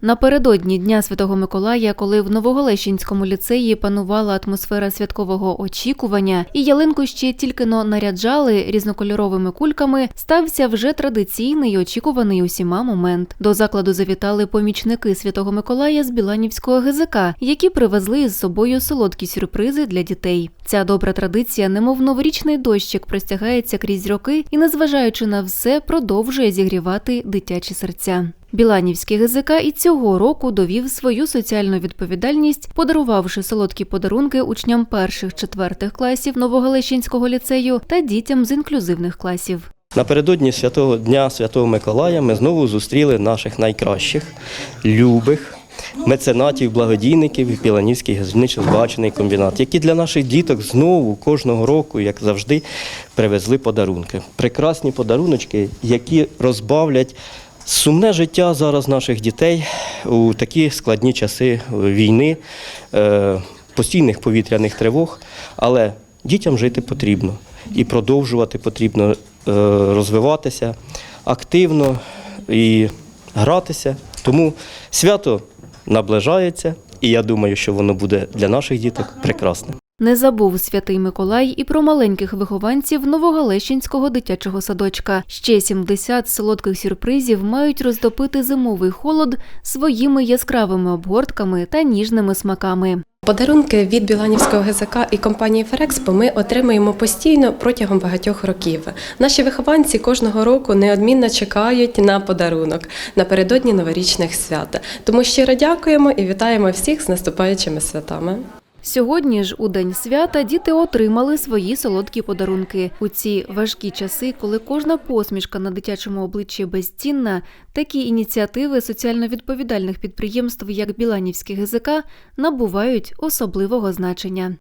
Напередодні Дня Святого Миколая, коли в Новоголещинському ліцеї панувала атмосфера святкового очікування, і ялинку ще тільки но наряджали різнокольоровими кульками, стався вже традиційний і очікуваний усіма момент. До закладу завітали помічники Святого Миколая з Біланівського ГЗК, які привезли із собою солодкі сюрпризи для дітей. Ця добра традиція, немов новорічний дощик, простягається крізь роки і, незважаючи на все, продовжує зігрівати дитячі серця. Біланівський ГЗК і цього року довів свою соціальну відповідальність, подарувавши солодкі подарунки учням перших четвертих класів Новогалещинського ліцею та дітям з інклюзивних класів. Напередодні святого дня Святого Миколая ми знову зустріли наших найкращих, любих меценатів, благодійників Біланівський гірничо-збагачений комбінат, які для наших діток знову кожного року, як завжди, привезли подарунки. Прекрасні подаруночки, які розбавлять сумне життя зараз наших дітей у такі складні часи війни, е, постійних повітряних тривог. Але дітям жити потрібно і продовжувати потрібно е, розвиватися активно і гратися. Тому свято наближається, і я думаю, що воно буде для наших діток прекрасним. Не забув святий Миколай і про маленьких вихованців Новогалещинського дитячого садочка. Ще 70 солодких сюрпризів мають роздопити зимовий холод своїми яскравими обгортками та ніжними смаками. Подарунки від Біланівського ГЗК і компанії Ферекспо ми отримуємо постійно протягом багатьох років. Наші вихованці кожного року неодмінно чекають на подарунок напередодні новорічних свят. Тому щиро дякуємо і вітаємо всіх з наступаючими святами. Сьогодні ж у день свята діти отримали свої солодкі подарунки. У ці важкі часи, коли кожна посмішка на дитячому обличчі безцінна, такі ініціативи соціально відповідальних підприємств, як Біланівське ГЗК, набувають особливого значення.